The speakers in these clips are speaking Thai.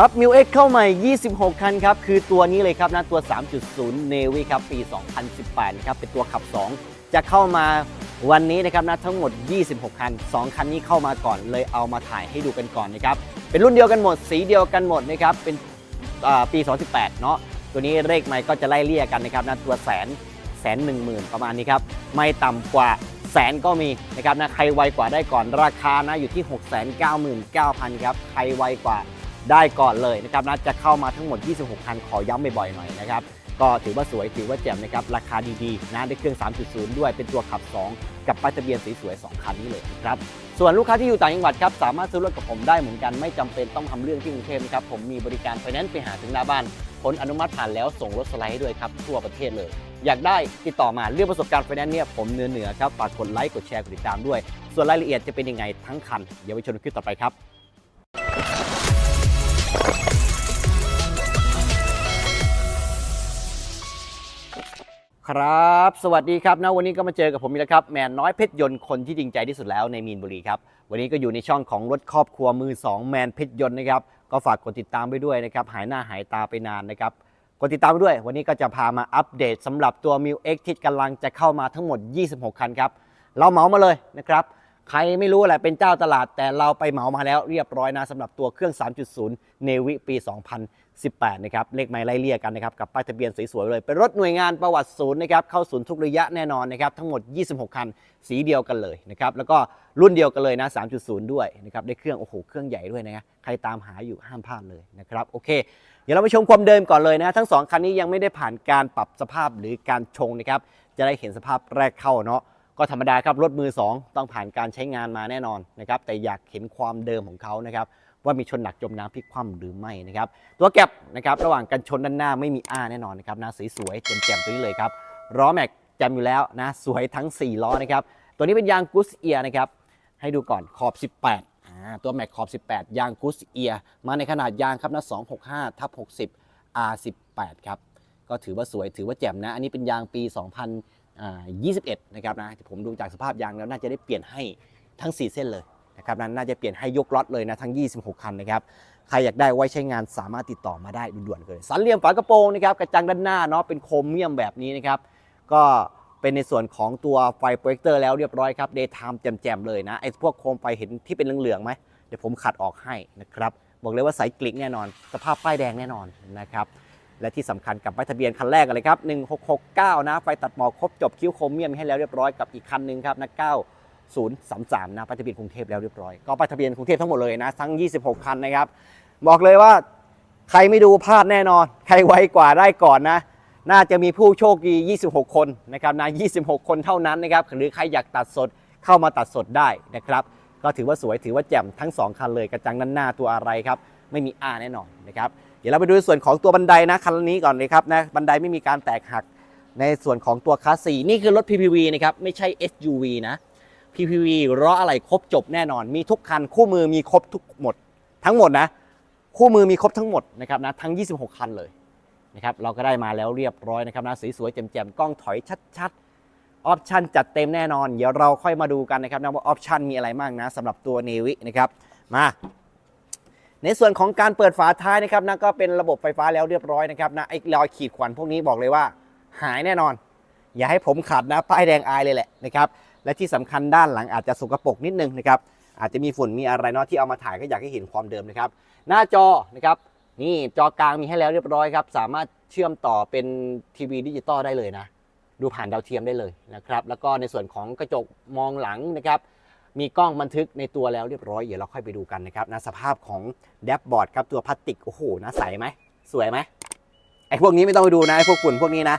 กับ m ิว X เข้าใหม่ 26 คันครับ คือตัวนี้เลยครับนะตัว 3.0 Navy ครับ ปี 2018 นะครับ เป็นตัวขับ 2 จะเข้ามาวันนี้นะครับนะทั้งหมด 26 คัน 2 คันนี้เข้ามาก่อนเลยเอามาถ่ายให้ดูกันก่อนนะครับ เป็นรุ่นเดียวกันหมด สีเดียวกันหมดนะครับ เป็นปี 2018 เนาะตัวนี้เลขไม่ก็จะไล่เลี่ยกันนะครับนะตัวแสนแสนหนึ่งหมื่นประมาณนี้ครับ ไม่ต่ำกว่าแสนก็มีนะครับนะใครไวกว่าได้ก่อนราคานะอยู่ที่ 6 9 9 0 0 0 ครับ ใครไวกว่า ได้ก่อนเลยนะครับนะจะเข้ามาทั้งหมด 26 คัน ขอย้ำบ่อยๆหน่อยนะครับ ก็ถือว่าสวยถือว่าแจ่มนะครับ ราคาดีๆนะได้เครื่อง 3.0 ด้วยเป็นตัวขับ 2 กับป้ายทะเบียนสวยๆ2คันนี้เลยนะครับส่วนลูกค้าที่อยู่ต่างจังหวัดครับสามารถซื้อรถกับผมได้เหมือนกันไม่จำเป็นต้องทำเรื่องที่กรุงเทพนะครับผมมีบริการไฟแนนซ์ไปหาถึงหน้าบ้านผลอนุมัติผ่านแล้วส่งรถสไลด์ให้ด้วยครับทั่วประเทศเลย อยากได้ติดต่อมาเรื่องประสบการณ์ไฟแนนซ์เนี่ยผมเนื้อเหนือๆครับฝากกดไลค์กดแชร์กดติดตามด้วย ส่วนรายละเอียดจะเป็นยังไงทั้งคันเดี๋ยวไปชมคลิปต่อไปครับ ครับ สวัสดีครับนะวันนี้ก็มาเจอกับผมอีกแล้วครับ แมนน้อยเพชรยนต์คนที่จริงใจที่สุดแล้วในมีนบุรีครับ วันนี้ก็อยู่ในช่องของรถครอบครัวมือ 2 แมนเพชรยนต์นะครับ ก็ฝากกดติดตามไปด้วยนะครับ หายหน้าหายตาไปนานนะครับ กดติดตามไปด้วย วันนี้ก็จะพามาอัปเดตสำหรับตัว m ิว X ที่กำลังจะเข้ามาทั้งหมด 26 คันครับ เราเหมามาเลยนะครับ ใครไม่รู้แหละเป็นเจ้าตลาด แต่เราไปเหมามาแล้วเรียบร้อยนะสำหรับตัวเครื่อง 3.0 Navy ปี 2018 นะครับ เลขไม้ไล่เลี่ยกันนะครับ กับป้ายทะเบียนสวยๆเลย เป็นรถหน่วยงานประวัติศูนย์นะครับ เข้าศูนย์ทุกระยะแน่นอนนะครับ ทั้งหมด 26 คัน สีเดียวกันเลยนะครับ แล้วก็รุ่นเดียวกันเลยนะ 3.0 ด้วยนะครับ ได้เครื่อง โอ้โห เครื่องใหญ่ด้วยนะใครตามหาอยู่ห้ามพลาดเลยนะครับ โอเค เดี๋ยวเราไปชมความเดิมก่อนเลยนะ ทั้ง 2 คันนี้ยังไม่ได้ผ่านการปรับสภาพหรือการชงนะครับ จะได้เห็นสภาพแรกเข้าเนาะ ก็ธรรมดาครับรถมือ 2 ต้องผ่านการใช้งานมาแน่นอนนะครับแต่อยากเห็นความเดิมของเขานะครับว่ามีชนหนักจมน้ำพลิกคว่ำหรือไม่นะครับตัวแก็บนะครับระหว่างกันชนด้านหน้าไม่มีอ้าแน่นอนนะครับนะสวยๆแจ่มๆตัวนี้เลยครับล้อแม็กแจ่มอยู่แล้วนะสวยทั้ง 4 ล้อนะครับตัวนี้เป็นยางกุสเอียนะครับให้ดูก่อนขอบ 18อ่าตัวแม็กขอบ 18 ยางกุสเอีย มาในขนาดยางครับนะ265ทับ60 R18 ครับ ก็ถือว่าสวยถือว่าแจ่มนะ อันนี้เป็นยางปี2000 21 นะครับนะผมดูจากสภาพยางแล้วน่าจะได้เปลี่ยนให้ทั้ง 4 เส้นเลยนะครับนั้นน่าจะเปลี่ยนให้ยกล็อตเลยนะทั้ง 26 คันนะครับใครอยากได้ไว้ใช้งานสามารถติดต่อมาได้ด่วนๆเลยสันเหลี่ยมฝากระโปรงนะครับกระจังด้านหน้าเนาะเป็นโครเมียมแบบนี้นะครับก็เป็นในส่วนของตัวไฟโปรเจคเตอร์แล้วเรียบร้อยครับเดย์ไทม์แจ่มๆเลยนะไอ้พวกโคมไฟเห็นที่เป็นเหลืองๆไหมเดี๋ยวผมขัดออกให้นะครับบอกเลยว่าใสกลิกแน่นอน สภาพป้ายแดงแน่นอนนะครับ และที่สำคัญกับป้ายทะเบียนคันแรกกันเลยครับ1669 นะ ไฟตัดหมอกครบจบคิ้วโครเมียมให้แล้วเรียบร้อยกับอีกคันหนึ่งครับนะ9033 นะป้ายทะเบียนกรุงเทพแล้วเรียบร้อย ก็ป้ายทะเบียนกรุงเทพทั้งหมดเลยนะ ทั้ง 26 คันนะครับ บอกเลยว่าใครไม่ดูพลาดแน่นอน ใครไวกว่าได้ก่อนนะ น่าจะมีผู้โชคดี 26 คนนะครับนะ 26 คนเท่านั้นนะครับ หรือใครอยากตัดสดเข้ามาตัดสดได้นะครับ ก็ถือว่าสวยถือว่าแจ่มทั้ง 2 คันเลยกระจังด้านหน้าตัวอะไรครับ ไม่มีอาแน่นอนนะครับ เดี๋ยวเราไปดูในส่วนของตัวบันไดนะคันนี้ก่อนเลยครับนะบันไดไม่มีการแตกหักในส่วนของตัวคลาส4นี่คือรถ PPV นะครับไม่ใช่ SUV นะ PPV ล้ออะไรครบจบแน่นอน มีทุกคันคู่มือมีครบทุกหมด ทั้งหมดนะ คู่มือมีครบทั้งหมดนะครับนะทั้ง 26 คันเลยนะครับเราก็ได้มาแล้วเรียบร้อยนะครับนะสวยๆแจ่มๆกล้องถอยชัดๆออปชันจัดเต็มแน่นอน เดี๋ยวเราค่อยมาดูกันนะครับนะว่าออปชันมีอะไรบ้างนะสำหรับตัวเนวินะครับมา ในส่วนของการเปิดฝาท้ายนะครับนะก็เป็นระบบไฟฟ้าแล้วเรียบร้อยนะครับนะไอ้รอยขีดข่วนพวกนี้บอกเลยว่า หายแน่นอน อย่าให้ผมขัดนะป้ายแดงอายเลยแหละนะครับและที่สำคัญด้านหลังอาจจะสกปรกนิดนึงนะครับอาจจะมีฝุ่นมีอะไรเนาะที่เอามาถ่ายก็อยากให้เห็นความเดิมนะครับหน้าจอนะครับนี่จอกลางมีให้แล้วเรียบร้อยครับสามารถเชื่อมต่อเป็นทีวีดิจิตอลได้เลยนะดูผ่านดาวเทียมได้เลยนะครับแล้วก็ในส่วนของกระจกมองหลังนะครับ มีกล้องบันทึกในตัวแล้วเรียบร้อยเดี๋ยวเราค่อยไปดูกันนะครับนะสภาพของแดชบอร์ดครับตัวพลาสติกโอ้โหนะใสไหมสวยไหมไอ้พวกนี้ไม่ต้องไปดูนะไอ้พวกฝุ่นพวกนี้นะ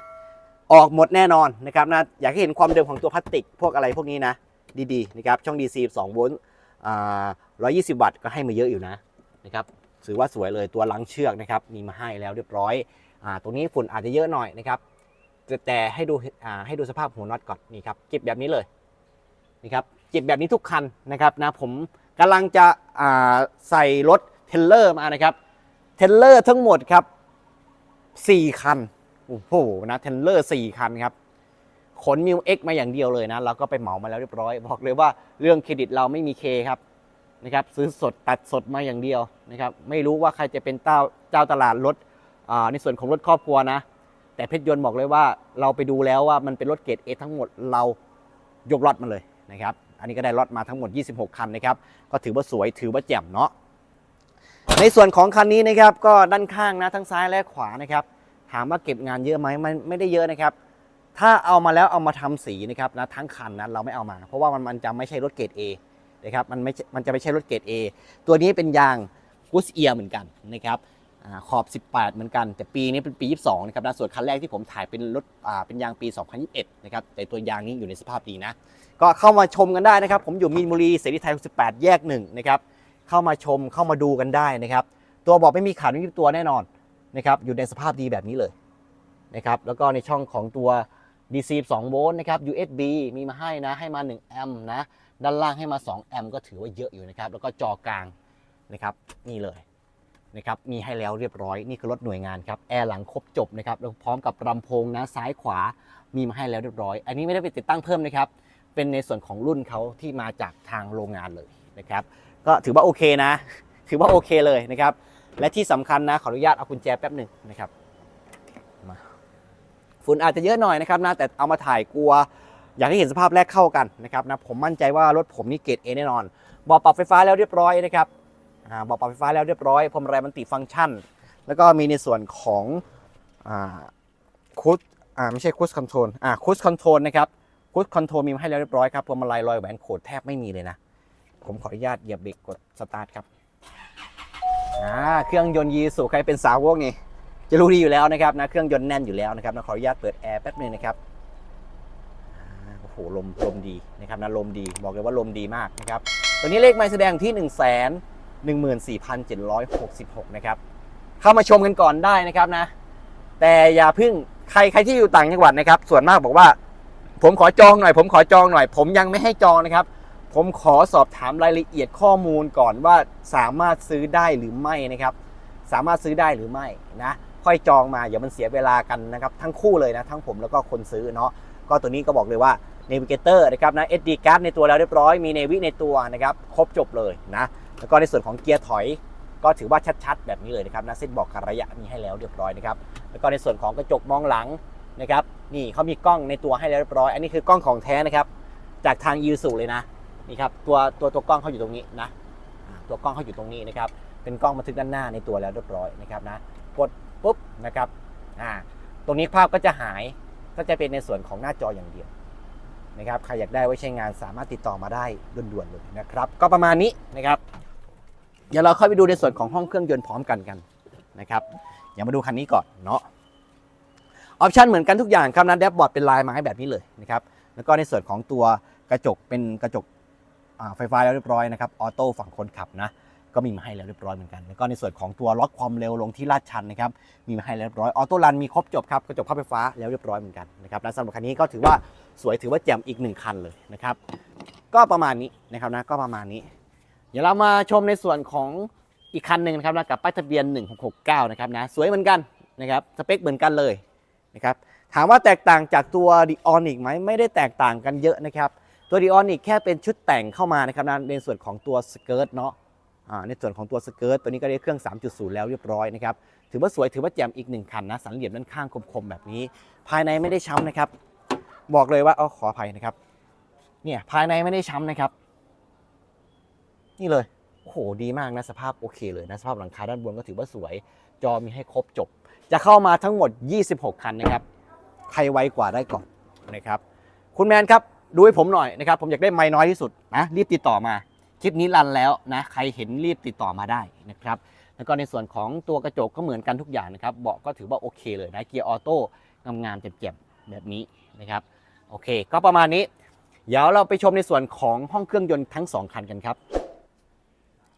ออกหมดแน่นอนนะครับนะอยากให้เห็นความเดิมของตัวพลาสติกพวกอะไรพวกนี้นะ ดีๆนะครับช่อง DC 2โวลต์อ่า120 วัตต์ก็ให้มาเยอะอยู่นะนะครับถือว่าสวยเลยตัวลังเชือกนะครับมีมาให้แล้วเรียบร้อยอ่าตรงนี้ฝุ่นอาจจะเยอะหน่อยนะครับแต่ให้ดูอ่าให้ดูสภาพหัวน็อตก่อนนี่ครับเก็บแบบนี้เลยนะครับ เก็บแบบนี้ทุกคันนะครับนะผมกำลังจะใส่รถเทเลอร์มานะครับเทเลอร์ทั้งหมดครับ4คันโอ้โหนะเทเลอร์4คันครับขนมิวเอ็กมาอย่างเดียวเลยนะเราก็ไปเหมามาแล้วเรียบร้อย บอกเลยว่าเรื่องเครดิตเราไม่มีเคครับนะครับซื้อสดตัดสดมาอย่างเดียวนะครับไม่รู้ว่าใครจะเป็นเจ้าเจ้าตลาดรถในส่วนของรถครอบครัวนะ แต่เพชรยนต์บอกเลยว่าเราไปดูแล้วว่ามันเป็นรถเกรด A ทั้งหมดเรายกล็อตมาเลยนะครับ อันนี้ก็ได้ล็อตมาทั้งหมด 26 คันนะครับ ก็ถือว่าสวยถือว่าแจ่มเนาะ ในส่วนของคันนี้นะครับก็ด้านข้างนะทั้งซ้ายและขวานะครับ ถามว่าเก็บงานเยอะไหมมันไม่ได้เยอะนะครับ ถ้าเอามาแล้วเอามาทำสีนะครับนะทั้งคันนะเราไม่เอามา เพราะว่ามันมันจะไม่ใช่รถเกรด A นะครับมันไม่มันจะไม่ใช่รถเกรด A ตัวนี้เป็นยางกุสเอียเหมือนกันนะครับ ขอบ 18 เหมือนกัน แต่ปีนี้เป็นปี 22 นะครับนะส่วนคันแรกที่ผมถ่ายเป็นรถอ่าเป็นยางปี 2021 นะครับ แต่ตัวยางนี้อยู่ในสภาพดีนะ ก็เข้ามาชมกันได้นะครับ ผมอยู่มีนบุรีเสรีไทย 68 แยก 1 นะครับ เข้ามาชม เข้ามาดูกันได้นะครับ ตัวบอกไม่มีขาดไม่มีตัวแน่นอนนะครับ อยู่ในสภาพดีแบบนี้เลยนะครับ แล้วก็ในช่องของตัว DC 2โวลต์นะครับ USB มีมาให้นะ ให้มา1แอมป์นะ ด้านล่างให้มา2แอมป์ก็ถือว่าเยอะอยู่นะครับ แล้วก็จอกลางนะครับ นี่เลย นะครับมีให้แล้วเรียบร้อยนี่คือรถหน่วยงานครับแอร์หลังครบจบนะครับแล้วพร้อมกับลำโพงนะซ้ายขวามีมาให้แล้วเรียบร้อย อันนี้ไม่ได้ไปติดตั้งเพิ่มนะครับ เป็นในส่วนของรุ่นเขาที่มาจากทางโรงงานเลยนะครับ ก็ถือว่าโอเคนะ ถือว่าโอเคเลยนะครับ และที่สำคัญนะขออนุญาตเอากุญแจแป๊บหนึ่งนะครับมาฝุ่นอาจจะเยอะหน่อยนะครับนะแต่เอามาถ่ายกลัว อยากให้เห็นสภาพแรกเข้ากันนะครับนะผมมั่นใจว่ารถผมนี่เกรดเอแน่นอนบอปรับไฟฟ้าแล้วเรียบร้อยนะครับ บอกปรับไฟฟ้าแล้วเรียบร้อยพรมแรมันติฟังก์ชัน แล้วก็มีในส่วนของคูดอ่าไม่ใช่คูดคอนโทรลอ่าคูดคอนโทรลนะครับคูดคอนโทรลมีมาให้แล้วเรียบร้อยครับพวงมาลัยรอยแหวนโขดแทบไม่มีเลยนะ ผมขออนุญาตเหยียบเบรกกดสตาร์ทครับอ่าเครื่องยนต์ยีสุใครเป็นสาวกนี่จะรู้ดีอยู่แล้วนะครับนะเครื่องยนต์แน่นอยู่แล้วนะครับนะขออนุญาตเปิดแอร์แป๊บนึงนะครับโอ้โหลมลมดีนะครับนะลมดีบอกเลยว่าลมดีมากนะครับตัวนี้เลขไม้แสดงที่1 0 0 0 0แสน 14,766 นะครับ เข้ามาชมกันก่อนได้นะครับนะ แต่อย่าเพึ่งใครใครที่อยู่ต่างจังหวัดนะครับ ส่วนมากบอกว่า ผมขอจองหน่อย ผมขอจองหน่อย ผมยังไม่ให้จองนะครับ ผมขอสอบถามรายละเอียดข้อมูลก่อนว่าสามารถซื้อได้หรือไม่นะครับ สามารถซื้อได้หรือไม่นะ ค่อยจองมาอย่ามันเสียเวลากันนะครับ ทั้งคู่เลยนะทั้งผมแล้วก็คนซื้อเนาะก็ตัวนี้ก็บอกเลยว่า Navigator นะครับนะ SD card ในตัวแล้วเรียบร้อยมี Navi ในตัวนะครับ ครบจบเลยนะ แล้วก็ในส่วนของเกียร์ถอยก็ถือว่าชัดๆ แบบนี้เลยนะครับนะเส้นบอกการะยะมีให้แล้วเรียบร้อยนะครับ แล้วก็ในส่วนของกระจกมองหลังนะครับ นี่เขามีกล้องในตัวให้แล้วเรียบร้อย อันนี้คือกล้องของแท้นะครับ จากทางยูสุเลยนะนี่ครับตัวตัวตัวกล้องเขาอยู่ตรงนี้นะตัวกล้องเขาอยู่ตรงนี้นะครับ เป็นกล้องบันทึกด้านหน้าในตัวแล้วเรียบร้อยนะครับนะกดปุ๊บนะครับอ่าตรงนี้ภาพก็จะหายก็จะเป็นในส่วนของหน้าจออย่างเดียวนะครับใครอยากได้ไว้ใช้งานสามารถติดต่อมาได้ด่วนๆเลยนะครับ ก็ประมาณนี้นะครับ เดี๋ยวเราเข้าไปดูในส่วนของห้องเครื่องยนต์พร้อมกันกันนะครับอย่ามาดูคันนี้ก่อนเนาะออปชันเหมือนกันทุกอย่างครับนะแดชบอร์ดเป็นลายไม้แบบนี้เลยนะครับแล้วก็ในส่วนของตัวกระจกเป็นกระจกไฟฟ้าแล้วเรียบร้อยนะครับออโต้ฝั่งคนขับนะก็มีมาให้แล้วเรียบร้อยเหมือนกัน แล้วก็ในส่วนของตัวล็อกความเร็วลงที่ลาดชันนะครับมีมาให้แล้วเรียบร้อยออโต้รันมีครบจบครับกระจกพับไฟฟ้าแล้วเรียบร้อยเหมือนกันนะครับและสำหรับคันนี้ก็ถือว่าสวยถือว่าแจ่มอีกหนึ่งคันเลยนะครับก็ประมาณนี้นะครับนะก็ประมาณนี้ เดี๋ยวเรามาชมในส่วนของอีกคันหนึ่งนะครับนะกับป้ายทะเบียน 1669 นะครับนะสวยเหมือนกันนะครับสเปคเหมือนกันเลยนะครับถามว่าแตกต่างจากตัว d ิออนิกไหมไม่ได้แตกต่างกันเยอะนะครับตัว d ิออนิกแค่เป็นชุดแต่งเข้ามานะครับนะในส่วนของตัวสเกิร์ตเนาะอ่าในส่วนของตัวสเกิร์ตตัวนี้ก็ได้เครื่อง 3.0 แล้วเรียบร้อยนะครับถือว่าสวยถือว่าแจ่มอีกหนึ่งคันนะสันเหลี่ยมด้านข้างคมๆแบบนี้ ภายในไม่ได้ช้ำนะครับ บอกเลยว่าเอขออภัยนะครับเนี่ยภายในไม่ได้ช้ำนะครับ นี่เลยโอ้โหดีมากนะสภาพโอเคเลยนะสภาพหลังคาด้านบนก็ถือว่าสวย จอมีให้ครบจบ จะเข้ามาทั้งหมด 26 คันนะครับใครไวกว่าได้ก่อนนะครับคุณแมนครับดูให้ผมหน่อยนะครับผมอยากได้ไม้น้อยที่สุดนะรีบติดต่อมาคลิปนี้รันแล้วนะใครเห็นรีบติดต่อมาได้นะครับแล้วก็ในส่วนของตัวกระจกก็เหมือนกันทุกอย่างนะครับเบาะก็ถือว่าโอเคเลยนะเกียร์ออโต้งามๆเจ็บๆแบบนี้นะครับโอเค ก็ประมาณนี้ เดี๋ยวเราไปชมในส่วนของห้องเครื่องยนต์ทั้ง 2 คันกันครับ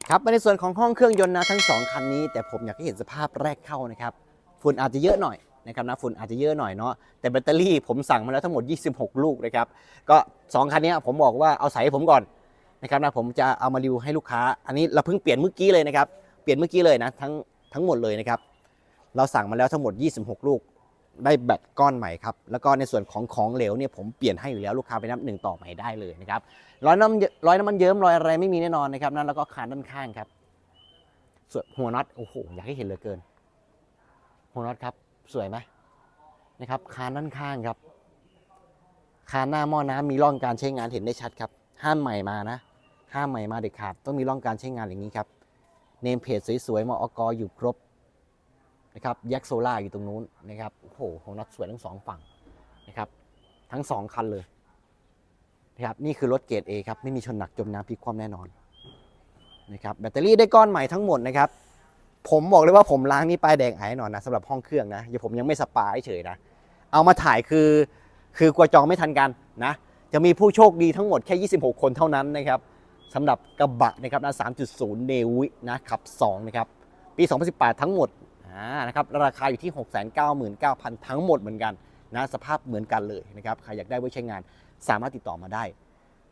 ครับมาในส่วนของห้องเครื่องยนต์นะทั้ง 2 คันนี้ แต่ผมอยากให้เห็นสภาพแรกเข้านะครับฝุ่นอาจจะเยอะหน่อยนะครับนะฝุ่นอาจจะเยอะหน่อยเนาะแต่แบตเตอรี่ผมสั่งมาแล้วทั้งหมด 26 ลูกนะครับก็ 2 คันนี้ผมบอกว่าเอาใส่ให้ผมก่อนนะครับนะผมจะเอามารีวิวให้ลูกค้า อันนี้เราเพิ่งเปลี่ยนเมื่อกี้เลยนะครับเปลี่ยนเมื่อกี้เลยนะทั้งทั้งหมดเลยนะครับเราสั่งมาแล้วทั้งหมด 26 ลูก ได้แบตก้อนใหม่ครับ แล้วก็ในส่วนของของเหลวเนี่ยผมเปลี่ยนให้อยู่แล้วลูกค้าไปนับหนึ่งต่อใหม่ได้เลยนะครับรอยน้ำรอยน้ำมันเยิ้มรอยอะไรไม่มีแน่นอนนะครับนั่นแล้วก็คานด้านข้างครับ ส่วนหัวน็อตโอ้โหอยากให้เห็นเหลือเกิน หัวน็อตครับสวยไหมนะครับคานด้านข้างครับคานหน้าหม้อน้ำมีร่องการใช้งานเห็นได้ชัดครับ ห้ามใหม่มานะ ห้ามใหม่มาเด็ดขาดต้องมีร่องการใช้งานอย่างนี้ครับเนมเพจสวยๆมอกอยู่ครบ นะครับแยกโซล่าอยู่ตรงนู้นนะครับโอ้โหของน็อตสวยทั้งสองฝั่งนะครับทั้งสองคันเลยนะครับนี่คือรถเกรด A ครับไม่มีชนหนักจมน้ำพลิกคว่ำแน่นอนนะครับแบตเตอรี่ได้ก้อนใหม่ทั้งหมดนะครับผมบอกเลยว่าผมล้างนี่ป้ายแดงหายแน่นอนนะสำหรับห้องเครื่องนะอย่าผมยังไม่สปาเฉยนะเอามาถ่ายคือคือกลัวจองไม่ทันกันนะจะมีผู้โชคดีทั้งหมดแค่ 26 คนเท่านั้นนะครับสำหรับกระบะนะครับนะ3.0 เนวินะขับ 2 นะครับ ปี 2018 ทั้งหมด อ่านะครับราคาอยู่ที่ 699,000 ทั้งหมดเหมือนกันนะสภาพเหมือนกันเลยนะครับใครอยากได้ไว้ใช้งานสามารถติดต่อมาได้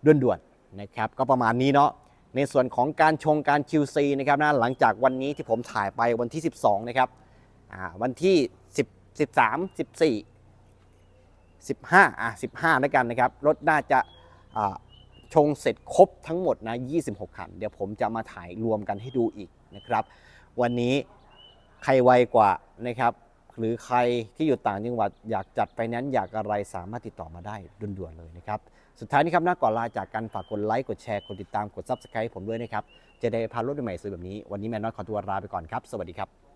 ด่วนๆนะครับก็ประมาณนี้เนาะในส่วนของการชงการ QC นะครับนะหลังจากวันนี้ที่ผมถ่ายไปวันที่ 12 นะครับวันที่ 10 13 14 15อะ15แล้วกันนะครับรถน่าจะชงเสร็จครบทั้งหมดนะ 26 คัน เดี๋ยวผมจะมาถ่ายรวมกันให้ดูอีกนะครับ วันนี้ ใครไวกว่านะครับ หรือใครที่อยู่ต่างจังหวัดอยากจัดไฟแนนซ์อยากอะไรสามารถติดต่อมาได้ด่วนๆเลยนะครับ สุดท้ายนี้ครับหน้าก่อนลาจากกันฝากกดไลค์กดแชร์กดติดตามกด Subscribe ผมด้วยนะครับ จะได้พารถใหม่ซื้อแบบนี้ วันนี้แมนนอตขอตัวลาไปก่อนครับ สวัสดีครับ